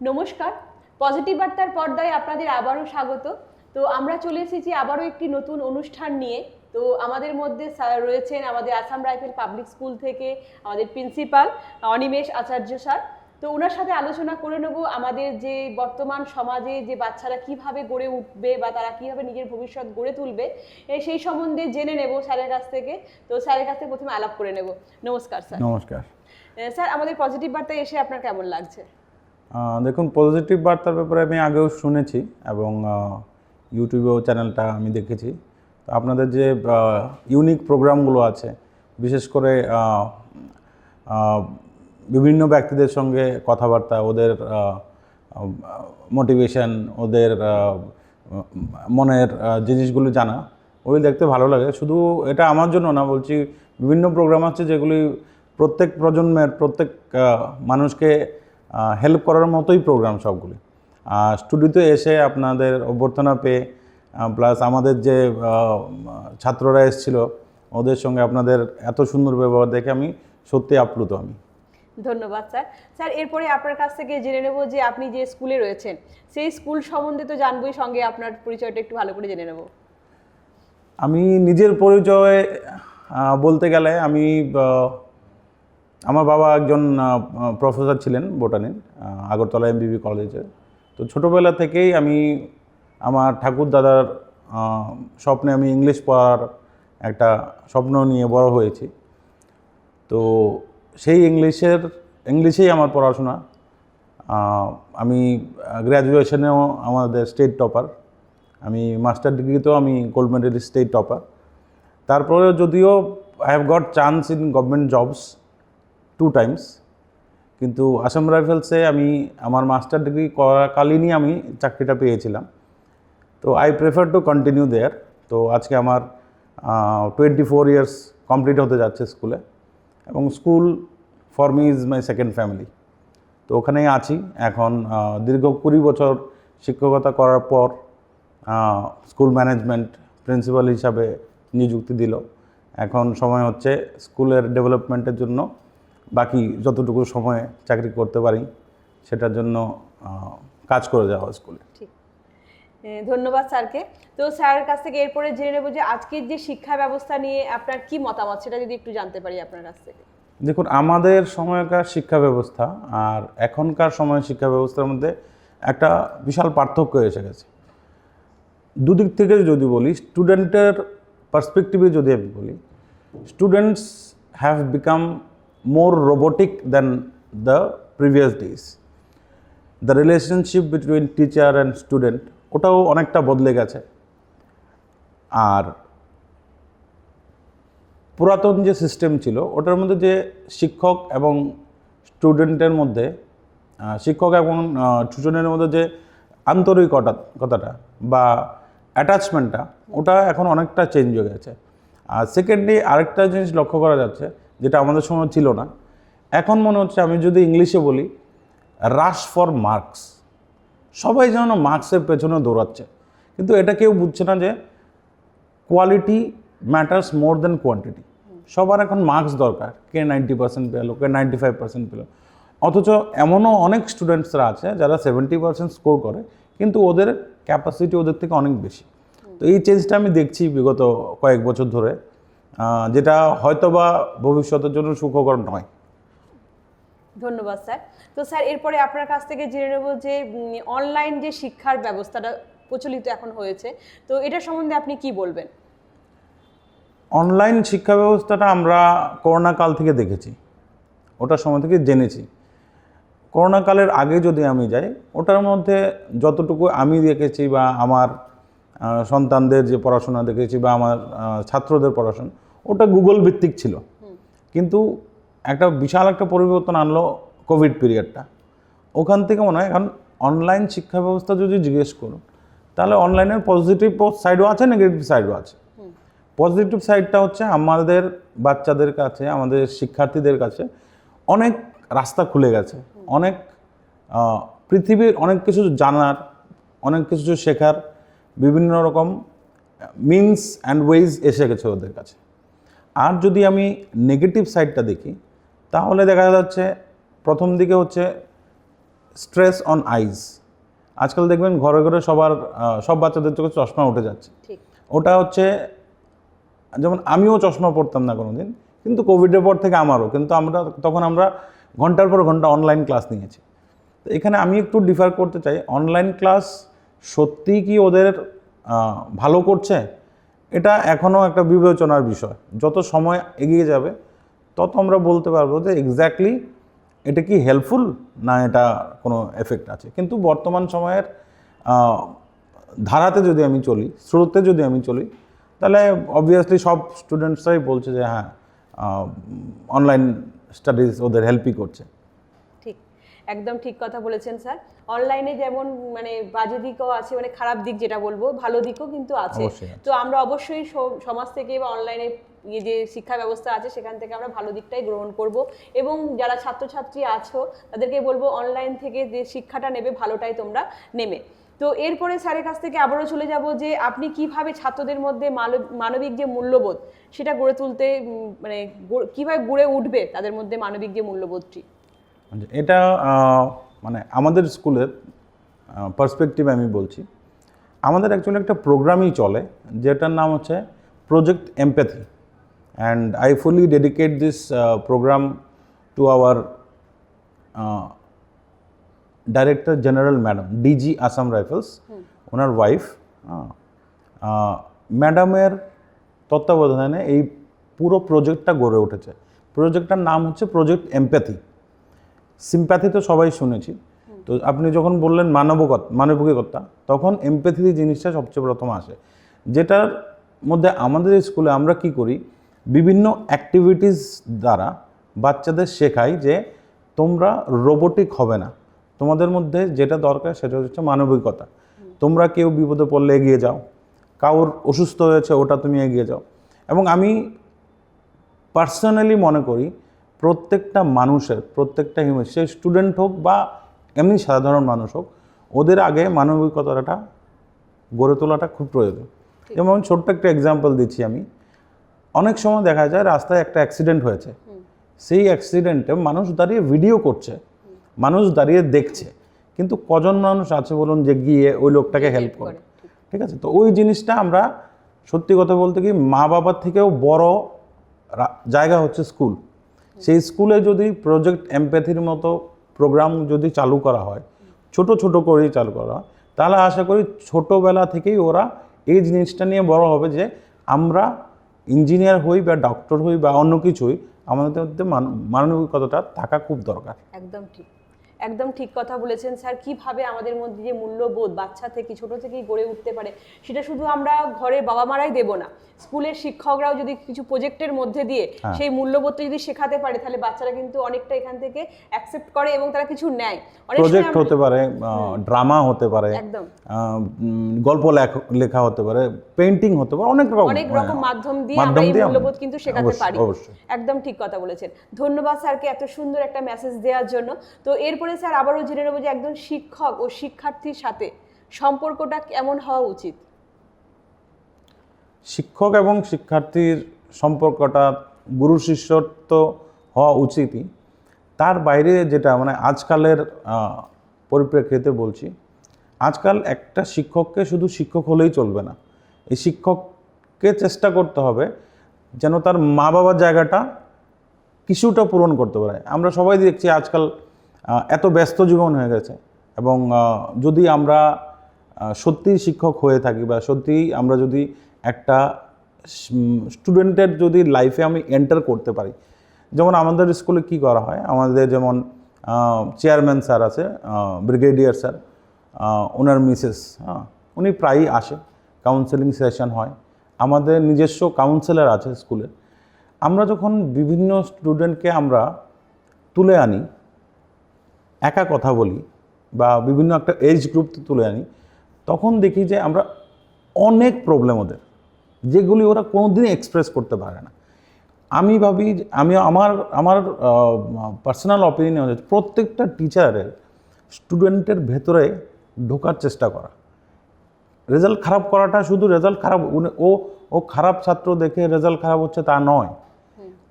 নমস্কার। পজিটিভ বার্তার পর্দায় আপনাদের আবারও স্বাগত। তো আমরা চলে এসেছি আবারও একটি নতুন অনুষ্ঠান নিয়ে। তো আমাদের মধ্যে স্যার রয়েছেন আমাদের আসাম রাইফেল পাবলিক স্কুল থেকে আমাদের প্রিন্সিপাল অনিমেষ আচার্য স্যার। তো ওনার সাথে আলোচনা করে নেব আমাদের যে বর্তমান সমাজে যে বাচ্চারা কীভাবে গড়ে উঠবে বা তারা কীভাবে নিজের ভবিষ্যৎ গড়ে তুলবে সেই সম্বন্ধে জেনে নেব স্যারের কাছ থেকে। তো স্যারের কাছ থেকে প্রথমে আলাপ করে নেব। নমস্কার স্যার। নমস্কার। স্যার আমাদের পজিটিভ বার্তায় এসে আপনার কেমন লাগছে? দেখুন পজিটিভ বার্তার ব্যাপারে আমি আগেও শুনেছি এবং ইউটিউবেও চ্যানেলটা আমি দেখেছি। তো আপনাদের যে ইউনিক প্রোগ্রামগুলো আছে, বিশেষ করে বিভিন্ন ব্যক্তিদের সঙ্গে কথাবার্তা, ওদের মোটিভেশন ওদের মনের জিনিসগুলো জানা ওই দেখতে ভালো লাগে। শুধু এটা আমার জন্য না, বলছি বিভিন্ন প্রোগ্রাম আছে যেগুলি প্রত্যেক প্রজন্মের, প্রত্যেক মানুষকে হেল্প করার মতোই প্রোগ্রাম সবগুলি। আর স্টুডিওতে এসে আপনাদের অভ্যর্থনা পেয়ে প্লাস আমাদের যে ছাত্ররা এসেছিল ওদের সঙ্গে আপনাদের এত সুন্দর ব্যবহার দেখে আমি সত্যি আপ্লুত আমি। ধন্যবাদ স্যার। স্যার এরপরে আপনার কাছ থেকে জেনে নেব যে আপনি যে স্কুলে রয়েছেন সেই স্কুল সম্বন্ধে তো জানবই সঙ্গে আপনার পরিচয়টা একটু ভালো করে জেনে নেব। আমি নিজের পরিচয় বলতে গেলে আমি আমার বাবা একজন প্রফেসর ছিলেন বোটানির আগরতলা এমবিবি কলেজে তো ছোটোবেলা থেকেই আমি আমার ঠাকুর দাদার স্বপ্নে আমি ইংলিশ পড়ার একটা স্বপ্ন নিয়ে বড় হয়েছি। তো সেই ইংলিশের ইংলিশেই আমার পড়াশোনা। আমি গ্র্যাজুয়েশনেও আমাদের স্টেট টপার আমি মাস্টার ডিগ্রিতেও আমি গোল্ড মেডেল স্টেট টপার তারপরে যদিও I have got chance in government jobs two times কিন্তু আসাম রাইফেলসে আমি, আমার মাস্টার ডিগ্রি করাকালীনই আমি চাকরিটা পেয়েছিলাম। তো I prefer to continue there তো আজকে আমার টোয়েন্টি ফোর ইয়ার্স কমপ্লিট হতে যাচ্ছে স্কুলে এবং school for me is my second family তো ওখানেই আছি। এখন দীর্ঘ কুড়ি বছর শিক্ষকতা করার পর স্কুল ম্যানেজমেন্ট প্রিন্সিপাল হিসাবে নিযুক্তি দিল। এখন সময় হচ্ছে স্কুলের ডেভেলপমেন্টের জন্য বাকি যতটুকু সময়ে চাকরি করতে পারি সেটার জন্য কাজ করে যাওয়া স্কুলে। ঠিক। ধন্যবাদ স্যারকে। তো স্যারের কাছ থেকে এরপরে জেনে নেব যে আজকের যে শিক্ষা ব্যবস্থা নিয়ে আপনার কি মতামত সেটা যদি একটু জানতে পারি আপনার কাছ থেকে। দেখুন আমাদের সময়কার শিক্ষা ব্যবস্থা আর এখনকার সময়ের শিক্ষা ব্যবস্থার মধ্যে একটা বিশাল পার্থক্য এসে গেছে। দুদিক থেকে যদি বলি স্টুডেন্টের পার্সপেক্টিভে যদি আমি বলি students have become more robotic than the previous days the relationship between teacher and student ওটাও অনেকটা বদলে গেছে। আর পুরাতন যে সিস্টেম ছিল, ওটার মধ্যে যে শিক্ষক এবং স্টুডেন্টের মধ্যে শিক্ষক এবং স্টুডেন্টের মধ্যে যে আন্তরিকতা কথাটা বা অ্যাটাচমেন্টটা ওটা এখন অনেকটা চেঞ্জ হয়ে গেছে। আর সেকেন্ডলি আরেকটা জিনিস লক্ষ্য করা যাচ্ছে যেটা আমাদের সময় ছিল না। এখন মনে হচ্ছে আমি যদি ইংলিশে বলি রাশ ফর মার্কস সবাই যেন মার্কসের পেছনে দৌড়াচ্ছে। কিন্তু এটা কেউ বুঝছে না যে quality matters more than quantity সবার এখন মার্কস দরকার। কে নাইনটি পার্সেন্ট পেল, কে নাইনটি ফাইভ পার্সেন্ট পেল। অথচ এমনও অনেক স্টুডেন্টসরা আছে যারা সেভেন্টি পার্সেন্ট স্কোর করে, কিন্তু ওদের ক্যাপাসিটি ওদের থেকে অনেক বেশি। তো এই চেঞ্জটা আমি দেখছি বিগত কয়েক বছর ধরে। যেটা হয়তোবা ভবিষ্যতের জন্য সুখকর নয়। ধন্যবাদ স্যার। তো স্যার এরপরে আপনার কাছ থেকে জেনে নেব যে অনলাইন যে শিক্ষার ব্যবস্থাটা প্রচলিত এখন হয়েছে তো এটা সম্বন্ধে আপনি কি বলবেন? অনলাইন শিক্ষা ব্যবস্থাটা আমরা করোনা কাল থেকে দেখেছি। ওটার সময় থেকে জেনেছি। করোনা কালের আগে যদি আমি যাই ওটার মধ্যে যতটুকু আমি দেখেছি বা আমার সন্তানদের যে পড়াশোনা দেখেছি বা আমার ছাত্রদের পড়াশোনা ওটা গুগল ভিত্তিক ছিল। কিন্তু একটা বিশাল একটা পরিবর্তন আনলো কোভিড পিরিয়ডটা ওখান থেকে মনে হয় এখন অনলাইন শিক্ষা ব্যবস্থা যদি জিজ্ঞেস করুন, তাহলে অনলাইনের পজিটিভ সাইডও আছে নেগেটিভ সাইডও আছে। পজিটিভ সাইডটা হচ্ছে আমাদের বাচ্চাদের কাছে, আমাদের শিক্ষার্থীদের কাছে অনেক রাস্তা খুলে গেছে। অনেক পৃথিবীর অনেক কিছু জানার, অনেক কিছু শেখার বিভিন্ন রকম মিনস অ্যান্ড ওয়েজ এসে গেছে ওদের কাছে। আর যদি আমি নেগেটিভ সাইডটা দেখি তাহলে দেখা যাচ্ছে প্রথম দিকে হচ্ছে স্ট্রেস অন আইজ আজকাল দেখবেন ঘরে ঘরে সবার সব বাচ্চাদের চোখে চশমা উঠে যাচ্ছে। ওটা হচ্ছে যেমন আমিও চশমা পড়তাম না কোনোদিন কিন্তু কোভিডের পর থেকে আমারও কিন্তু আমরা তখন আমরা ঘণ্টার পর ঘণ্টা অনলাইন ক্লাস নিয়েছি। তো এখানে আমি একটু ডিফার করতে চাই অনলাইন ক্লাস সত্যিই কি ওদের ভালো করছে? এটা এখনও একটা বিবেচনার বিষয়। যত সময় এগিয়ে যাবে, তত আমরা বলতে পারব যে এক্স্যাক্টলি এটা কি হেল্পফুল না এটা কোনো এফেক্ট আছে। কিন্তু বর্তমান সময়ের ধারাতে যদি আমি চলি, স্রোতে যদি আমি চলি, তাহলে অবভিয়াসলি সব স্টুডেন্টসরাই বলছে যে হ্যাঁ অনলাইন স্টাডিজ ওদের হেল্পই করছে। একদম ঠিক কথা বলেছেন স্যার। অনলাইনে যেমন মানে বাজে দিকও আছে মানে খারাপ দিক যেটা বলব ভালো দিকও কিন্তু আছে। তো আমরা অবশ্যই সমাজ থেকে বা অনলাইনে ইয়ে যে শিক্ষা ব্যবস্থা আছে সেখান থেকে আমরা ভালো দিকটাই গ্রহণ করব। এবং যারা ছাত্রছাত্রী আছো তাদেরকে বলব অনলাইন থেকে যে শিক্ষাটা নেবে ভালোটাই তোমরা নেবে। তো এরপরে স্যারের কাছ থেকে আবারও চলে যাব যে আপনি কীভাবে ছাত্রদের মধ্যে মানবিক যে মূল্যবোধ সেটা গড়ে তুলতে মানে কীভাবে গড়ে উঠবে তাদের মধ্যে মানবিক যে মূল্যবোধটি? এটা মানে আমাদের স্কুলের পার্সপেক্টিভ আমি বলছি। আমাদের অ্যাকচুয়ালি একটা প্রোগ্রামই চলে যেটার নাম হচ্ছে project empathy and I fully dedicate this programme to our director general madam DG Assam rifles owner wife ম্যাডামের তত্ত্বাবধানে এই পুরো প্রজেক্টটা গড়ে উঠেছে। প্রজেক্টটার নাম হচ্ছে প্রজেক্ট এমপ্যাথি সিম্প্যাথি তো সবাই শুনেছি। তো আপনি যখন বললেন মানবকত, মানবিকতা, তখন এমপ্যাথি জিনিসটা সবচেয়ে প্রথম আসে। যেটার মধ্যে আমাদের স্কুলে আমরা কি করি? বিভিন্ন অ্যাক্টিভিটিস দ্বারা বাচ্চাদের শেখাই যে তোমরা রোবোটিক হবে না। তোমাদের মধ্যে যেটা দরকার সেটা হচ্ছে মানবিকতা। তোমরা কেউ বিপদে পড়লে এগিয়ে যাও। কাউর অসুস্থ হয়েছে ওটা তুমি এগিয়ে যাও। এবং আমি পার্সোনালি মনে করি প্রত্যেকটা মানুষের প্রত্যেকটা হিউম্যান সে স্টুডেন্ট হোক বা এমনি সাধারণ মানুষ হোক ওদের আগে মানবিকতাটা গড়ে তোলাটা খুব প্রয়োজন। যেমন ছোট্ট একটা এক্সাম্পল দিচ্ছি আমি। অনেক সময় দেখা যায় রাস্তায় একটা অ্যাক্সিডেন্ট হয়েছে। সেই অ্যাক্সিডেন্টে মানুষ দাঁড়িয়ে ভিডিও করছে। মানুষ দাঁড়িয়ে দেখছে। কিন্তু কজন মানুষ আছে বলুন যে গিয়ে ওই লোকটাকে হেল্প করে? ঠিক। আছে? তো ওই জিনিসটা আমরা সত্যি কথা বলতে কি মা বাবার থেকেও বড় জায়গা হচ্ছে স্কুল সেই স্কুলে যদি প্রজেক্ট এমপ্যাথির মতো প্রোগ্রাম যদি চালু করা হয়, ছোট ছোট করেই চালু করা হয়, তাহলে আশা করি ছোটোবেলা থেকেই ওরা এই জিনিসটা নিয়ে বড় হবে যে আমরা ইঞ্জিনিয়ার হই বা ডক্টর হই বা অন্য কিছুই, আমাদের মধ্যে মান- মানবিকতাটা থাকা খুব দরকার। একদম ঠিক। একদম ঠিক কথা বলেছেন স্যার। কীভাবে আমাদের মধ্যে যে মূল্যবোধ বাচ্চা থেকে ছোট থেকেই গড়ে উঠতে পারে সেটা শুধু আমরা ঘরের বাবা মারাই দেব না। স্কুলের শিক্ষকরাও যদি কিছু প্রজেক্টের মধ্যে দিয়ে হ্যাঁ। সেই মূল্যবোধটা যদি শেখাতে পারে তাহলে বাচ্চারা কিন্তু অনেকটা এখান থেকে অ্যাকসেপ্ট করে এবং তারা কিছু নেয়। অনেক প্রজেক্ট হতে পারে ড্রামা হতে পারে একদম। গল্প লেখা হতে পারে পেন্টিং হতে পারে অনেক রকম। অনেক রকম হ্যাঁ, মাধ্যম দিয়ে আমরা এই মূল্যবোধ কিন্তু শেখাতে পারি। একদম ঠিক কথা বলেছেন। ধন্যবাদ স্যারকে এত সুন্দর একটা মেসেজ দেওয়ার জন্য। তো এরপরে স্যার আবারও জেনে নেব যে একজন শিক্ষক ও শিক্ষার্থীর সাথে সম্পর্কটা কেমন হওয়া উচিত? শিক্ষক এবং শিক্ষার্থীর সম্পর্কটা গুরু শিষ্যর তো হওয়া উচিতই। তার বাইরে যেটা মানে আজকালের পরিপ্রেক্ষিতে বলছি, আজকাল একটা শিক্ষককে শুধু শিক্ষক হলেই চলবে না। এই শিক্ষককে চেষ্টা করতে হবে যেন তার মা বাবার জায়গাটা কিছুটা পূরণ করতে পারে। আমরা সবাই দেখছি আজকাল এত ব্যস্ত জীবন হয়ে গেছে। এবং যদি আমরা সত্যি শিক্ষক হয়ে থাকি বা সত্যি আমরা যদি একটা স্টুডেন্টের যদি লাইফে আমি এন্টার করতে পারি, যেমন আমাদের স্কুলে কি করা হয়? আমাদের যেমন চেয়ারম্যান স্যার আছে ব্রিগেডিয়ার স্যার ওনার মিসেস হ্যাঁ উনি প্রায়ই আসে কাউন্সেলিং সেশন হয়। আমাদের নিজস্ব কাউন্সিলর আছে স্কুলে আমরা যখন বিভিন্ন স্টুডেন্টকে আমরা তুলে আনি একা কথা বলি বা বিভিন্ন একটা এজ গ্রুপ তুলে আনি তখন দেখি যে আমরা অনেক প্রবলেম ওদের যেগুলি ওরা কোনোদিনই এক্সপ্রেস করতে পারে না। আমি ভাবি আমি আমার আমার পার্সোনাল অপিনিয়ন হচ্ছে প্রত্যেকটা টিচারের স্টুডেন্টের ভেতরে ঢোকার চেষ্টা করা। রেজাল্ট খারাপ করাটা শুধু রেজাল্ট খারাপ ও ও খারাপ ছাত্র দেখে রেজাল্ট খারাপ হচ্ছে তা নয়।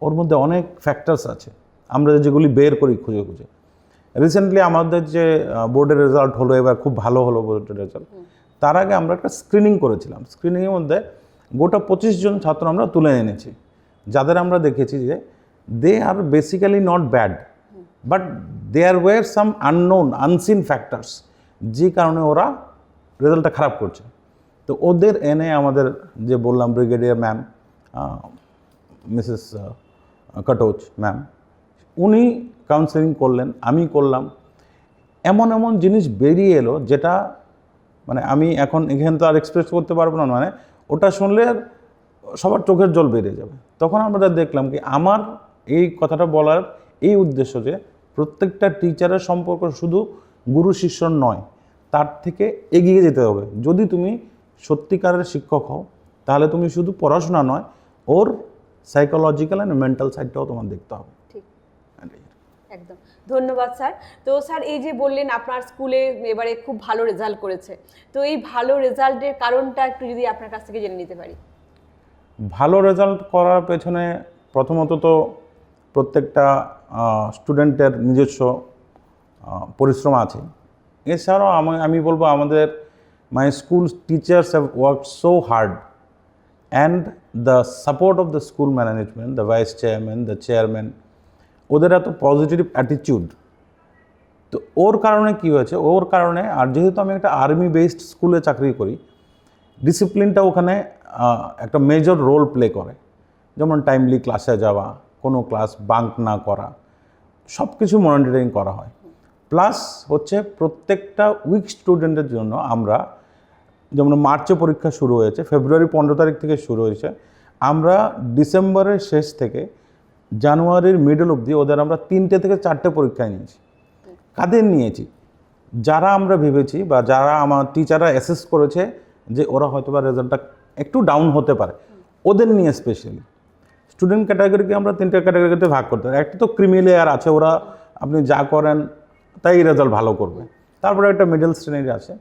ওর মধ্যে অনেক ফ্যাক্টরস আছে। আমরা যেগুলি বের করি খুঁজে খুঁজে। রিসেন্টলি আমাদের যে বোর্ডের রেজাল্ট হলো, এবার খুব ভালো হলো বোর্ডের রেজাল্ট তার আগে আমরা একটা স্ক্রিনিং করেছিলাম। স্ক্রিনিংয়ের মধ্যে গোটা পঁচিশ জন ছাত্র আমরা তুলে এনেছি। যাদের আমরা দেখেছি যে they are basically not bad but there were some unknown unseen factors যে কারণে ওরা রেজাল্টটা খারাপ করছে। তো ওদের এনে আমাদের যে বললাম brigadier ma'am Mrs Katoch ma'am উনি কাউন্সেলিং করলেন, আমি করলাম। এমন এমন জিনিস বেরিয়ে এলো যেটা মানে আমি এখন এখানে তো আর এক্সপ্রেস করতে পারব না মানে ওটা শুনলে সবার চোখের জল বেরিয়ে যাবে। তখন আমরা দেখলাম কি আমার এই কথাটা বলার এই উদ্দেশ্য যে প্রত্যেকটা টিচারের সম্পর্ক শুধু গুরু শিষ্যর নয়, তার থেকে এগিয়ে যেতে হবে। যদি তুমি সত্যিকারের শিক্ষক হও, তাহলে তুমি শুধু পড়াশোনা নয়, ওর সাইকোলজিক্যাল অ্যান্ড মেন্টাল সাইডটাও তোমার দেখতে হবে। একদম। ধন্যবাদ, স্যার। তো, স্যার, এই যে বললেন আপনার স্কুলে এবারে খুব ভালো রেজাল্ট করেছে, তো এই ভালো রেজাল্টের কারণটা একটু যদি আপনার কাছ থেকে জেনে নিতে পারি। ভালো রেজাল্ট করার পেছনে প্রথমত তো প্রত্যেকটা স্টুডেন্টের নিজস্ব পরিশ্রম আছে। এছাড়াও আমি আমি বলব আমাদের my school teachers have work so hard and the support of the school management the vice chairman the chairman ওদের এত পজিটিভ অ্যাটিচিউড তো ওর কারণে কি হয়েছে? ওর কারণে, আর যেহেতু আমি একটা আর্মি বেসড স্কুলে চাকরি করি ডিসিপ্লিনটা ওখানে একটা মেজর রোল প্লে করে। যেমন টাইমলি ক্লাসে যাওয়া, কোনো ক্লাস বাঙ্ক না করা সব কিছু মনিটরিং করা হয়। প্লাস হচ্ছে প্রত্যেকটা উইক স্টুডেন্টের জন্য আমরা, যেমন মার্চে পরীক্ষা শুরু হয়েছে ফেব্রুয়ারি পনেরো তারিখ থেকে শুরু হয়েছে, আমরা ডিসেম্বরের শেষ থেকে জানুয়ারির মিডল অবধি ওদের আমরা তিনটে থেকে চারটে পরীক্ষা নিয়েছি। কাদের নিয়েছি? যারা আমরা ভেবেছি বা যারা আমার টিচাররা অ্যাসেস করেছে যে ওরা হয়তো বা রেজাল্টটা একটু ডাউন হতে পারে, ওদের নিয়ে স্পেশালি স্টুডেন্ট ক্যাটাগরিকে আমরা তিনটে ক্যাটাগরিতে ভাগ করতে পারি। একটা তো ক্রিমি লেয়ার আছে, ওরা আপনি যা করেন তাই রেজাল্ট ভালো করবে। তারপরে একটা মিডল শ্রেণির আছে,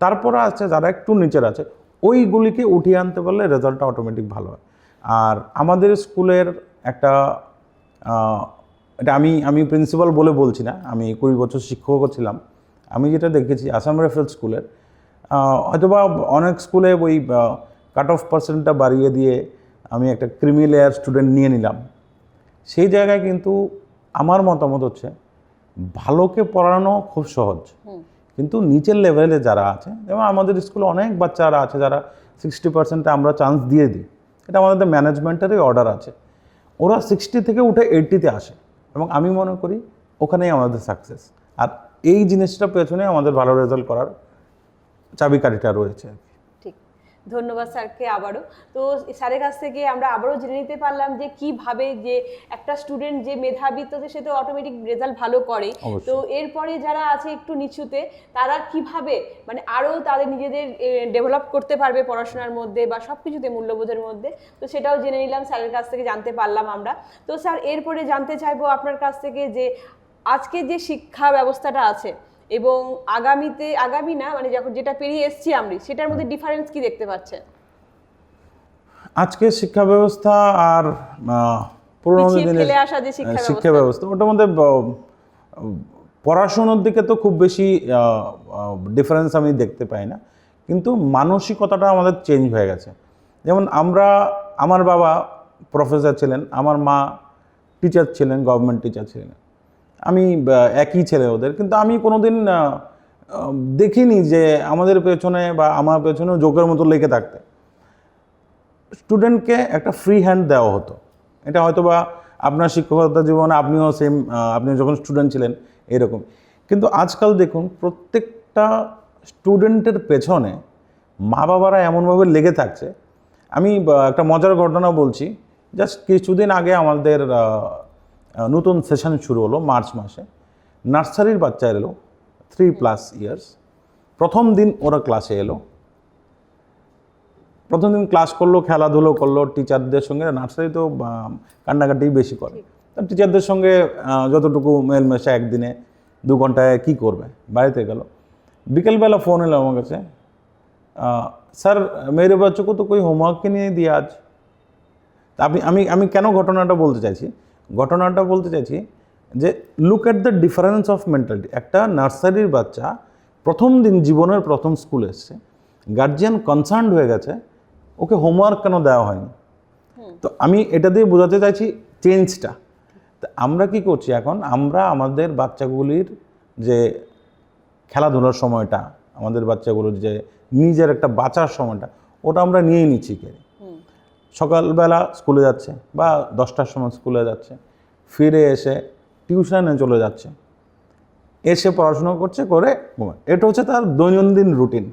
তারপরে আছে যারা একটু নিচের আছে, ওইগুলিকে উঠিয়ে আনতে পারলে রেজাল্টটা অটোমেটিক ভালো হয়। আর আমাদের স্কুলের একটা এটা আমি আমি প্রিন্সিপাল বলে বলছি না আমি কুড়ি বছর শিক্ষকও ছিলাম। আমি যেটা দেখেছি আসাম রাইফেল স্কুলের হয়তোবা অনেক স্কুলে ওই কাট অফ পার্সেন্টটা বাড়িয়ে দিয়ে আমি একটা ক্রিমি লেয়ার স্টুডেন্ট নিয়ে নিলাম। সেই জায়গায় কিন্তু আমার মতামত হচ্ছে ভালোকে পড়ানো খুব সহজ। কিন্তু নিচের লেভেলে যারা আছে যেমন আমাদের স্কুলে অনেক বাচ্চারা আছে যারা সিক্সটি পার্সেন্টে আমরা চান্স দিয়ে দিই। এটা আমাদের ম্যানেজমেন্টেরই অর্ডার আছে। ওরা সিক্সটি থেকে উঠে এইটটিতে আসে। এবং আমি মনে করি ওখানেই আমাদের সাকসেস আর এই জিনিসটা পেছনে আমাদের ভালো রেজাল্ট করার চাবিকারিটা রয়েছে। ধন্যবাদ স্যারকে আবারও। তো স্যারের কাছ থেকে আমরা আবারও জেনে নিতে পারলাম যে কীভাবে যে একটা স্টুডেন্ট যে মেধাবী তো সে তো অটোমেটিক রেজাল্ট ভালো করে তো এরপরে যারা আছে একটু নিচুতে তারা কীভাবে মানে আরও তাদের নিজেদের ডেভেলপ করতে পারবে পড়াশোনার মধ্যে বা সব কিছুতে মূল্যবোধের মধ্যে? তো সেটাও জেনে নিলাম স্যারের কাছ থেকে জানতে পারলাম আমরা। তো স্যার এরপরে জানতে চাইব আপনার কাছ থেকে যে আজকে যে শিক্ষা ব্যবস্থাটা আছে এবং আগামীতে আগামী না মানে যখন যেটা পেরিয়ে এসছি আমরা সেটার মধ্যে ডিফারেন্স কি দেখতে পাচ্ছেন? আজকে শিক্ষা ব্যবস্থা আর পুরোনো দিনের শিক্ষা ব্যবস্থা ওটার মধ্যে পড়াশোনার দিকে তো খুব বেশি ডিফারেন্স আমি দেখতে পাই না। কিন্তু মানসিকতাটা আমাদের চেঞ্জ হয়ে গেছে। যেমন আমরা আমার বাবা প্রফেসর ছিলেন আমার মা টিচার ছিলেন গভর্নমেন্ট টিচার ছিলেন। আমি একই ছেলে ওদের। কিন্তু আমি কোনোদিন আহ, আহ, দেখিনি যে আমাদের পেছনে বা আমার পেছনে যোগের মতো লেগে থাকতে। স্টুডেন্টকে একটা ফ্রি হ্যান্ড দেওয়া হতো। এটা হয়তো বা আপনার শিক্ষকতা জীবনে আপনিও সেম আপনি যখন স্টুডেন্ট ছিলেন এরকম। কিন্তু আজকাল দেখুন প্রত্যেকটা স্টুডেন্টের পেছনে মা বাবারা এমনভাবে লেগে থাকছে। আমি একটা মজার ঘটনা বলছি। জাস্ট কিছুদিন আগে আমাদের নতুন সেশন শুরু হলো মার্চ মাসে। নার্সারির বাচ্চা এলো থ্রি প্লাস ইয়ার্স প্রথম দিন ওরা ক্লাসে এলো। প্রথম দিন ক্লাস করল খেলাধুলো করল টিচারদের সঙ্গে। নার্সারি তো কান্নাকাটি বেশি করে। টিচারদের সঙ্গে যতটুকু মেলমেশা একদিনে দু ঘন্টায় কী করবে? বাড়িতে গেল। বিকেলবেলা ফোন এলো আমার কাছে। স্যার মেরে বাচ্চাকে তো কোই হোমওয়ার্ক নিয়ে দিয়ে আজ? তা আপনি আমি আমি কেন ঘটনাটা বলতে চাইছি? ঘটনাটা বলতে চাইছি যে look at the difference of mentality একটা নার্সারির বাচ্চা প্রথম দিন জীবনের প্রথম স্কুল এসছে গার্জিয়ান কনসার্ন হয়ে গেছে ওকে হোমওয়ার্ক কেন দেওয়া হয়নি? তো আমি এটা দিয়ে বোঝাতে চাইছি চেঞ্জটা তা আমরা কি করছি এখন? আমরা আমাদের বাচ্চাগুলির যে খেলাধুলার সময়টা আমাদের বাচ্চাগুলোর যে নিজের একটা বাঁচার সময়টা ওটা আমরা নিয়েই নিচ্ছি কে? সকালবেলা স্কুলে যাচ্ছে বা দশটার সময় স্কুলে যাচ্ছে ফিরে এসে টিউশনে চলে যাচ্ছে এসে পড়াশোনা করছে করে ঘুমায়। এটা হচ্ছে তার দৈনন্দিন রুটিন।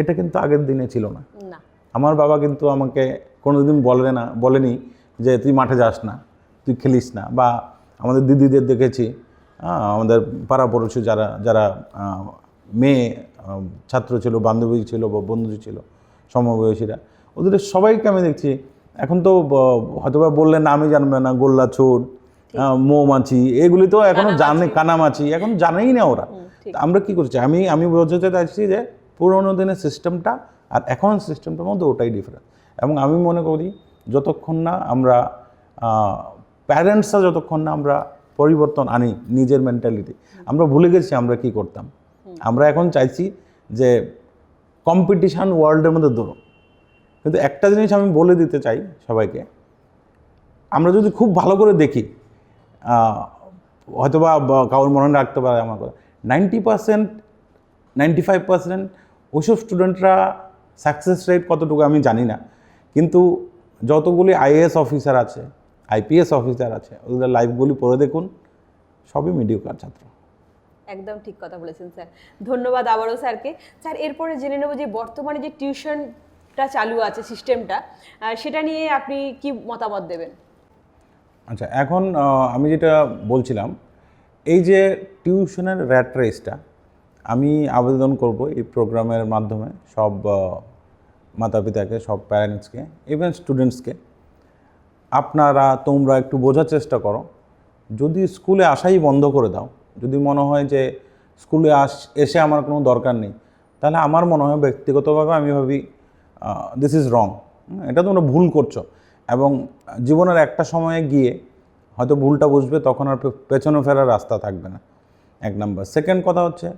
এটা কিন্তু আগের দিনে ছিল না। আমার বাবা কিন্তু আমাকে কোনোদিন বলে না বলেনি যে তুই মাঠে যাস না তুই খেলিস না বা আমাদের দিদিদের দেখেছি আমাদের পাড়া পড়োশি যারা যারা মেয়ে ছাত্র ছিল বান্ধবী ছিল বা বন্ধু ছিল সমবয়সীরা। ওদের সবাইকে আমি দেখছি। এখন তো ব- হয়তোবা বললে আমি জানবে না গোল্লা ছোট মৌমাছি এগুলি তো এখনও জানে কানামাছি এখন জানেই না ওরা। আমরা কি করছি? আমি আমি বোঝাতে চাইছি যে পুরোনো দিনের সিস্টেমটা আর এখন সিস্টেমটার মধ্যে ওটাই ডিফারেন্স এবং আমি মনে করি যতক্ষণ না আমরা প্যারেন্টসরা যতক্ষণ না আমরা পরিবর্তন আনি নিজের মেন্টালিটি আমরা ভুলে গেছি আমরা কি করতাম। আমরা এখন চাইছি যে কম্পিটিশান ওয়ার্ল্ডের মধ্যে দৌড়ো কিন্তু একটা জিনিস আমি বলে দিতে চাই সবাইকে। আমরা যদি খুব ভালো করে দেখি আহ, হয়তোবা বা কারোর মনে রাখতে পারে আমার কথা ninety percent ninety five percent ওইসব স্টুডেন্টরা সাকসেস রেট কতটুকু আমি জানি না। কিন্তু যতগুলি আইএএস অফিসার আছে আইপিএস অফিসার আছে ওদের লাইফগুলি পড়ে দেখুন সবই মিডিওকার ছাত্র। একদম ঠিক কথা বলেছেন স্যার। ধন্যবাদ আবারও স্যারকে। স্যার এরপরে জেনে নেব যে বর্তমানে যে টিউশনটা চালু আছে সিস্টেমটা সেটা নিয়ে আপনি কি মতামত দেবেন? আচ্ছা এখন আমি যেটা বলছিলাম, এই যে টিউশনের র্যাট রেসটা আমি আবেদন করব এই প্রোগ্রামের মাধ্যমে সব মাতা পিতাকে সব প্যারেন্টসকে ইভেন স্টুডেন্টসকে আপনারা, তোমরা একটু বোঝার চেষ্টা করো। যদি স্কুলে আসাই বন্ধ করে দাও, যদি মনে হয় যে স্কুলে আস, এসে আমার কোনো দরকার নেই, তাহলে আমার মনে হয় ব্যক্তিগতভাবে আমি ভাবি দিস ইজ রং এটা তোমরা ভুল করছ। এবং জীবনের একটা সময়ে গিয়ে হয়তো ভুলটা বুঝবে, তখন আর পেছনে ফেরার রাস্তা থাকবে না। এক নাম্বার। সেকেন্ড কথা হচ্ছে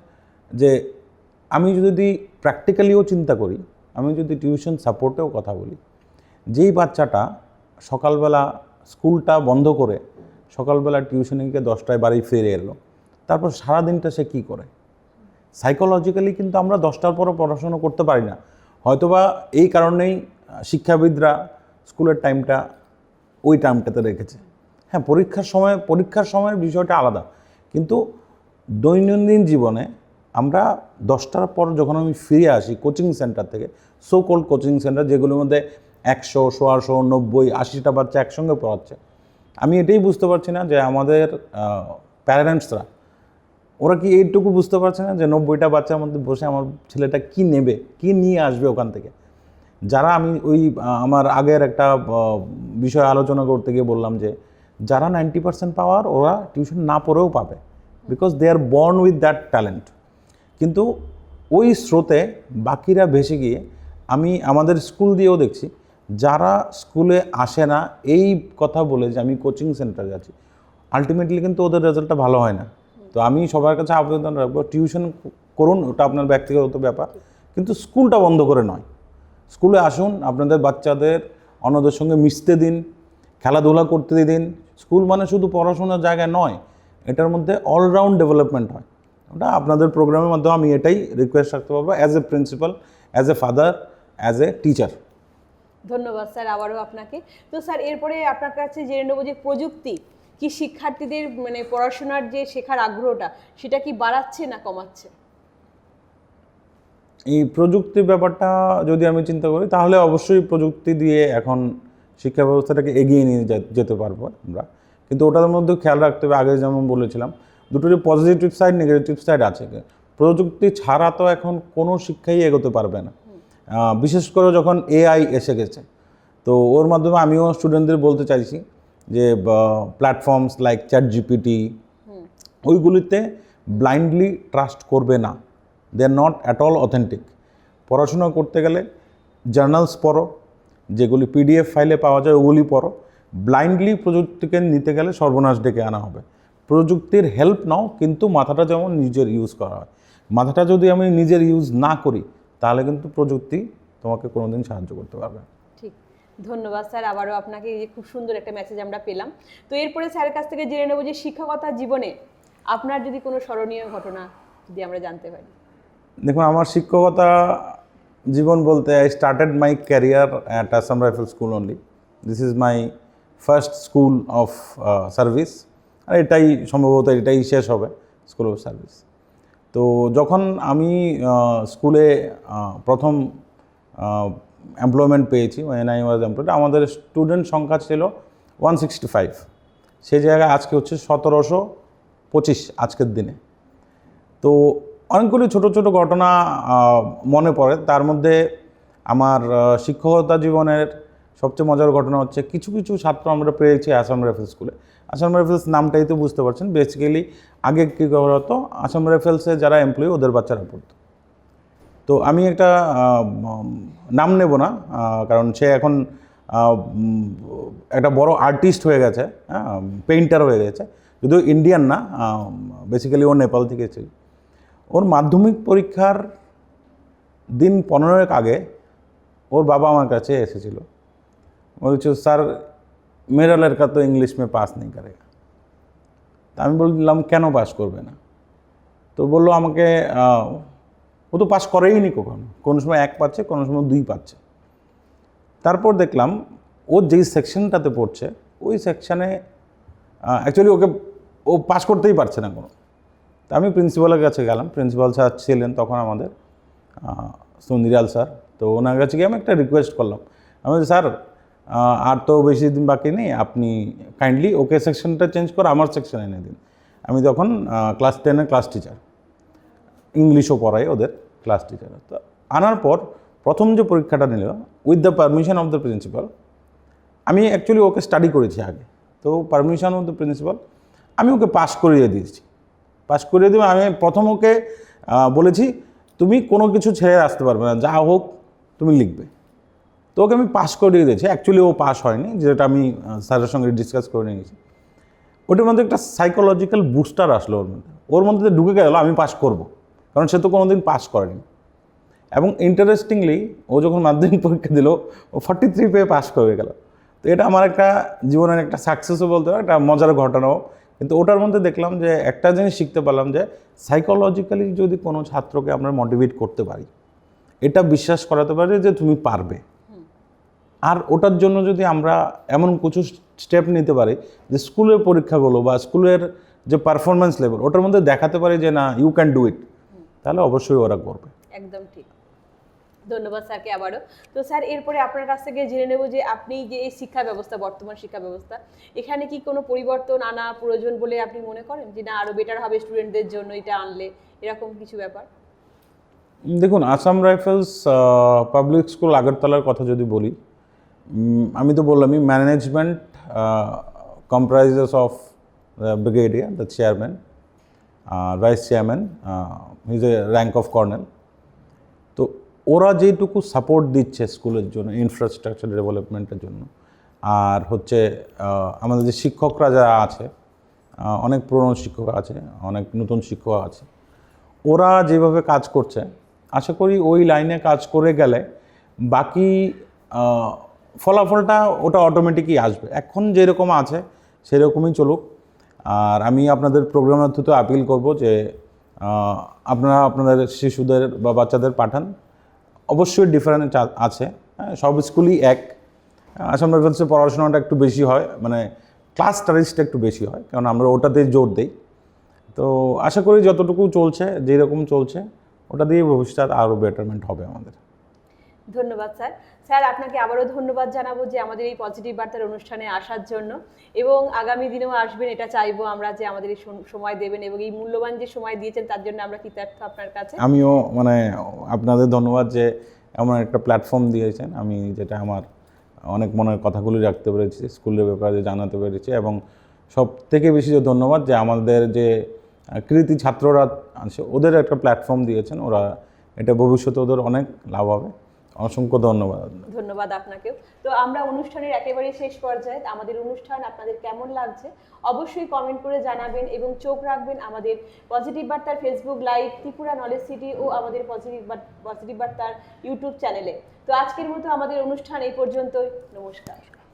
যে, আমি যদি প্র্যাকটিক্যালিও চিন্তা করি, আমি যদি টিউশন সাপোর্টেও কথা বলি, যেই বাচ্চাটা সকালবেলা স্কুলটা বন্ধ করে সকালবেলা টিউশনে গিয়ে দশটায় বাড়ি ফিরে এলো, তারপর সারাদিনটা সে কী করে? সাইকোলজিক্যালি কিন্তু আমরা দশটার পরও পড়াশোনা করতে পারি না। হয়তোবা এই কারণেই শিক্ষাবিদরা স্কুলের টাইমটা ওই টাইমটাতে রেখেছে। হ্যাঁ পরীক্ষার সময়, পরীক্ষার সময়ের বিষয়টা আলাদা। কিন্তু দৈনন্দিন জীবনে আমরা দশটার পর যখন আমি ফিরে আসি কোচিং সেন্টার থেকে সো কোল্ড কোচিং সেন্টার যেগুলোর মধ্যে একশো, সোয়াশো, নব্বই, আশিটা বাচ্চা একসঙ্গে পড়াচ্ছে, আমি এটাই বুঝতে পারছি না যে আমাদের প্যারেন্টসরা ওরা কি এইটুকু বুঝতে পারছে না যে নব্বইটা বাচ্চার মধ্যে বসে আমার ছেলেটা কি নেবে, কি নিয়ে আসবে ওখান থেকে? যারা আমি ওই আমার আগের একটা বিষয় আলোচনা করতে গিয়ে বললাম যে যারা নাইনটি পার্সেন্ট পাওয়ার ওরা টিউশন না পড়েও পাবে because they are born with that talent কিন্তু ওই স্রোতে বাকিরা ভেসে গিয়ে আমি আমাদের স্কুল দিয়েও দেখছি, যারা স্কুলে আসে না, এই কথা বলে যে আমি কোচিং সেন্টারে যাচ্ছি আলটিমেটলি কিন্তু ওদের রেজাল্টটা ভালো হয় না। তো আমি সবার কাছে আবেদন রাখব, টিউশন করুন, ওটা আপনার ব্যক্তিগত ব্যাপার। কিন্তু স্কুলটা বন্ধ করে নয়। স্কুলে আসুন, আপনাদের বাচ্চাদের অন্যদের সঙ্গে মিশতে দিন, খেলাধুলা করতে দিন। স্কুল মানে শুধু পড়াশোনার জায়গায় নয়, এটার মধ্যে অলরাউন্ড ডেভেলপমেন্ট হয়। ওটা আপনাদের প্রোগ্রামের মাধ্যমে আমি এটাই রিকোয়েস্ট রাখতে পারব as a principal as a father as a teacher ধন্যবাদ স্যার আবারও আপনাকে। তো স্যার, এরপরে আপনার কাছে জেনে নেব যে প্রযুক্তি কি শিক্ষার্থীদের মানে পড়াশোনার যে শেখার আগ্রহটা, সেটা কি বাড়াচ্ছে না কমাচ্ছে? এই প্রযুক্তির ব্যাপারটা যদি আমি চিন্তা করি, তাহলে অবশ্যই প্রযুক্তি দিয়ে এখন শিক্ষা ব্যবস্থাটাকে এগিয়ে নিয়ে যেতে পারব আমরা। কিন্তু ওটার মধ্যে খেয়াল রাখতে হবে, আগে যেমন বলেছিলাম, দুটোরই পজিটিভ সাইড নেগেটিভ সাইড আছে। প্রযুক্তি ছাড়া তো এখন কোনো শিক্ষাই এগোতে পারবে না। বিশেষ করে যখন এআই এসে গেছে। তো ওর মাধ্যমে আমিও স্টুডেন্টদের বলতে চাইছি যে প্ল্যাটফর্মস লাইক চ্যাট জিপিটি ওইগুলিতে ব্লাইন্ডলি ট্রাস্ট করবে না। They are not at all authentic পড়াশোনা করতে গেলে জার্নালস পড়ো, যেগুলি পিডিএফ ফাইলে পাওয়া যায় ওগুলি পড়ো। ব্লাইন্ডলি প্রযুক্তিকে নিতে গেলে সর্বনাশ ডেকে আনা হবে। প্রযুক্তির হেল্প নাও, কিন্তু মাথাটা যেমন নিজের ইউজ করা হয়। মাথাটা যদি আমি নিজের ইউজ না করি, তাহলে কিন্তু প্রযুক্তি তোমাকে কোনোদিন সাহায্য করতে পারবে না। ধন্যবাদ স্যার, আবারও আপনাকে খুব সুন্দর একটা মেসেজ আমরা পেলাম। তো এরপরে স্যারের কাছ থেকে জেনে নেব যে শিক্ষকতার জীবনে আপনার যদি কোনো স্মরণীয় ঘটনা যদি আমরা জানতে পারি। দেখুন, আমার শিক্ষকতা জীবন বলতে I started my career at Assam rifle school only this is my first school of service আর এটাই সম্ভবত এটাই শেষ হবে স্কুল অফ সার্ভিস তো যখন আমি স্কুলে প্রথম এমপ্লয়মেন্ট পেয়েছি ওয়েন আই ওয়াজ এমপ্লয়েড আমাদের স্টুডেন্ট সংখ্যা ছিল ওয়ান সিক্সটি ফাইভ সেই জায়গায় আজকে হচ্ছে সতেরোশো পঁচিশ আজকের দিনে। তো অনেকগুলি ছোট ছোট ঘটনা মনে পড়ে। তার মধ্যে আমার শিক্ষকতা জীবনের সবচেয়ে মজার ঘটনা হচ্ছে কিছু কিছু ছাত্র আমরা পেয়েছি আসাম রাইফেলস স্কুলে। আসাম রাইফেলস নামটাই তো বুঝতে পারছেন। বেসিক্যালি আগে কী করা হতো, আসাম রাইফেলসে যারা এমপ্লয়ি ওদের বাচ্চারা পড়তো। তো আমি একটা নাম নেব না কারণ সে এখন একটা বড় আর্টিস্ট হয়ে গেছে হ্যাঁ পেইন্টার হয়ে গেছে, যদিও ইন্ডিয়ান না বেসিক্যালি ও নেপাল থেকে ছিল ওর মাধ্যমিক পরীক্ষার দিন পনেরোয়েক আগে ওর বাবা আমার কাছে এসেছিল। বলছে, স্যার মেরা লড়কা তো ইংলিশ মে পাস নেই করেগা তা আমি বললাম, কেন পাস করবে না? তো বলল, আমাকে ও তো পাস করেই নি কখনো। কোনো সময় এক পাচ্ছে, কোনো সময় দুই পাচ্ছে। তারপর দেখলাম, ও যেই সেকশনটাতে পড়ছে, ওই সেকশানে অ্যাকচুয়ালি ওকে, ও পাস করতেই পারছে না কোনো। তা আমি প্রিন্সিপালের কাছে গেলাম। প্রিন্সিপাল স্যার ছিলেন তখন আমাদের সন্দিরাল স্যার তো ওনার কাছে গিয়ে আমি একটা রিকোয়েস্ট করলাম। আমি স্যার আর তো বেশি দিন বাকি নেই। আপনি কাইন্ডলি ওকে সেকশনটা চেঞ্জ করে আমার সেকশন এনে দিন। আমি তখন ক্লাস টেনের ক্লাস টিচার ইংলিশও পড়াই ওদের ক্লাস টিচার তো আনার পর প্রথম যে পরীক্ষাটা নিল with the permission of the principal আমি অ্যাকচুয়ালি ওকে স্টাডি করেছি আগে। তো পারমিশন অফ দ্য প্রিন্সিপাল আমি ওকে পাস করিয়ে দিয়েছি। পাস করিয়ে দিয়ে আমি প্রথম ওকে বলেছি, তুমি কোনো কিছু ছেড়ে আসতে পারবে না, যা হোক তুমি লিখবে। তো ওকে আমি পাস করিয়ে দিয়েছি। অ্যাকচুয়ালি ও পাস হয়নি, যেটা আমি স্যারের সঙ্গে ডিসকাস করে নিয়েছি। ওটার মধ্যে একটা সাইকোলজিক্যাল বুস্টার আসলো ওর মধ্যে। ওর মধ্যে ঢুকে গেল, আমি পাস করব। কারণ সে তো কোনোদিন পাস করেনি। এবং ইন্টারেস্টিংলি ও যখন মাধ্যমিক পরীক্ষা দিল ও ফর্টি থ্রি পেয়ে পাস করে গেল। তো এটা আমার একটা জীবনের একটা সাকসেসও বলতে পারো একটা মজার ঘটনাও। কিন্তু ওটার মধ্যে দেখলাম যে একটা জিনিস শিখতে পারলাম যে সাইকোলজিক্যালি যদি কোনো ছাত্রকে আমরা মোটিভেট করতে পারি এটা বিশ্বাস করাতে পারি যে তুমি পারবে। আর ওটার জন্য যদি আমরা এমন কিছু স্টেপ নিতে পারি যে স্কুলের পরীক্ষাগুলো বা স্কুলের যে পারফরমেন্স লেভেল ওটার মধ্যে দেখাতে পারি যে না ইউ ক্যান ডু ইট তাহলে অবশ্যই ওরা করবে। একদম ঠিক। ধন্যবাদ স্যারকে আবারও। তো স্যার এরপরে আপনার কাছ থেকে জেনে নেব যে আপনি যে এই শিক্ষা ব্যবস্থা বর্তমান শিক্ষা ব্যবস্থা এখানে কি কোনো পরিবর্তন আনা প্রয়োজন বলে আপনি মনে করেন? যে না আরও বেটার হবে স্টুডেন্টদের জন্য এটা আনলে এরকম কিছু ব্যাপার? দেখুন আসাম রাইফেলস পাবলিক স্কুল আগরতলার কথা যদি বলি আমি তো বললামই management comprises of brigadier the chairman vice chairman his a rank of colonel তো ওরা যেটুকু সাপোর্ট দিচ্ছে স্কুলের জন্য ইনফ্রাস্ট্রাকচার ডেভেলপমেন্টের জন্য, আর হচ্ছে আমাদের যে শিক্ষকরা যারা আছে অনেক পুরনো শিক্ষক আছে, অনেক নতুন শিক্ষক আছে, ওরা যেভাবে কাজ করছে, আশা করি ওই লাইনে কাজ করে গেলে বাকি ফলাফলটা ওটা অটোমেটিকই আসবে। এখন যেরকম আছে, সেরকমই চলুক। আর আমি আপনাদের প্রোগ্রামের থ্রুতে আপিল করব যে আপনারা আপনাদের শিশুদের বা বাচ্চাদের পাঠান। অবশ্যই ডিফারেন্ট আছে। হ্যাঁ, সব স্কুলই এক। আসাম রাইফেলসে পড়াশোনাটা একটু বেশি হয় মানে ক্লাস স্টাডিজটা একটু বেশি হয় কারণ আমরা ওটাতে জোর দিই। তো আশা করি যতটুকু চলছে যেরকম চলছে ওটা দিয়ে ভবিষ্যৎ আরও বেটারমেন্ট হবে আমাদের। ধন্যবাদ, স্যার। স্যার, আপনাকে আবারও ধন্যবাদ জানাব যে আমাদের এই পজিটিভ বার্তার অনুষ্ঠানে আসার জন্য এবং আগামী দিনেও আসবেন, এটা চাইব আমরা যে আমাদের এই সময় দেবেন এবং এই মূল্যবান যে সময় দিয়েছেন তার জন্য আমরা কৃতার্থ আপনার কাছে। আমিও মানে আপনাদের ধন্যবাদ যে এমন একটা প্ল্যাটফর্ম দিয়েছেন। আমি যেটা আমার অনেক মনের কথাগুলি রাখতে পেরেছি, স্কুলের ব্যাপারে জানাতে পেরেছি এবং সব থেকে বেশি যে ধন্যবাদ যে আমাদের যে কৃতি ছাত্ররা আছে, ওদের একটা প্ল্যাটফর্ম দিয়েছেন। ওরা, এটা ভবিষ্যতে ওদের অনেক লাভ হবে। অসংখ্য ধন্যবাদ। ধন্যবাদ আপনাকেও। তো আমরা অনুষ্ঠানের একেবারে শেষ পর্যায়ে, আমাদের অনুষ্ঠান আপনাদের কেমন লাগছে অবশ্যই কমেন্ট করে জানাবেন এবং চোখ রাখবেন আমাদের পজিটিভ বার্তার Facebook live Tripura knowledge city ও আমাদের পজিটিভ পজিটিভ বার্তার ইউটিউব চ্যানেলে তো আজকের মতো আমাদের অনুষ্ঠান এই পর্যন্তই। নমস্কার।